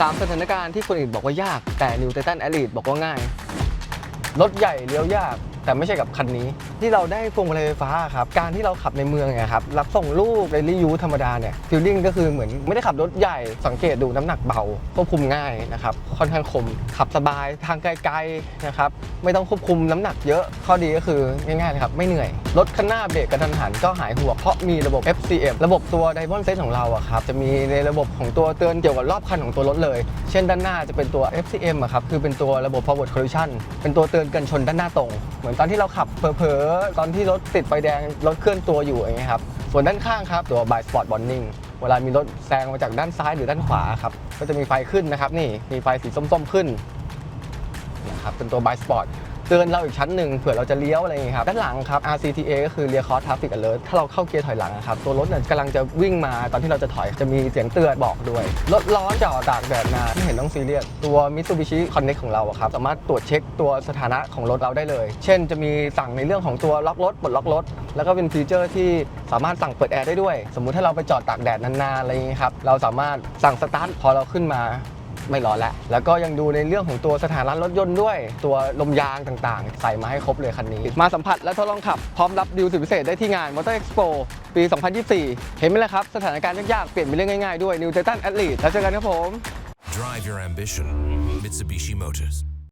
3 สถานการณ์ที่คนอื่นบอกว่ายาก แต่นิวเททันแอลิดบอกว่าง่าย รถใหญ่เลี้ยวยาก แต่ไม่ใช่กับคันนี้ ที่เราได้พวงมาลัยไฟฟ้าครับการที่เราขับในเมืองไงครับรับส่งลูกเรลลี่ยูธรรมดาเนี่ยฟิลลิ่งก็คือเหมือนไม่ได้ขับรถใหญ่สังเกตดูน้ำหนักเบาควบคุมง่ายนะครับค่อนข้างคมขับสบายทางไกลๆนะครับไม่ต้องควบคุมน้ำหนักเยอะข้อดีก็คือง่ายๆเลยครับไม่เหนื่อยรถคันหน้าเบรกกระทันหันก็หายห่วงเพราะมีระบบ FCM ระบบตัว Diamond Sense ของเราอะครับจะมีในระบบของตัวเตือนเกี่ยวกับรอบคันของตัวรถเลย เช่นด้านหน้าจะเป็นตัว FCM อะครับคือเป็นตัวระบบ forward collision เป็นตัวเตือนกันชนด้านหน้าตรงเหมือนตอนที่เราขับเผลอๆตอนที่รถติดไฟแดงรถเคลื่อนตัวอยู่อย่างเงี้ยครับส่วนด้านข้างครับตัว by spot warning เวลามีรถแซงมาจากด้านซ้ายหรือด้านขวาครับก็จะมีไฟขึ้นนะครับนี่มีไฟสีส้มๆขึ้นนะครับเป็นตัว by spot เตือนเราอีกชั้นหนึ่งเผื่อเราจะเลี้ยวอะไรอย่างเงี้ยครับด้านหลังครับ RCTA ก็คือ rear cross traffic alert ถ้าเราเข้าเกียร์ถอยหลังครับตัวรถเนี่ยกำลังจะวิ่งมาตอนที่เราจะถอยจะมีเสียงเตือนบอกด้วยรถร้อนจอดตากแดดนานไม่เห็นต้องซีเรียสตัว Mitsubishi Connect ของเราครับสามารถตรวจเช็คตัวสถานะของรถเราได้เลย เช่น จะมีสั่งในเรื่องของตัวล็อกรถปลดล็อกรถแล้วก็เป็นฟีเจอร์ที่สามารถสั่งเปิดแอร์ได้ด้วย สมมุติถ้าเราไปจอดตากแดดนานๆอะไรอย่างเงี้ยครับเราสามารถสั่งสตาร์ทพอเราขึ้นมา ไม่ร้อนแล้ว แล้วก็ยังดูในเรื่องของตัวสถานะรถยนต์ด้วย ตัวลมยางต่างๆ ใส่มาให้ครบเลยคันนี้ มาสัมผัสและทดลองขับ พร้อมรับดีลสุดพิเศษได้ที่งาน Motor Expo ปี 2024 เห็นไหมล่ะครับ สถานการณ์ยากๆ เปลี่ยนเป็นเรื่องง่ายๆ ด้วย New Titan Athlete แล้วเจอกันครับผม Drive your ambition. Mitsubishi Motors.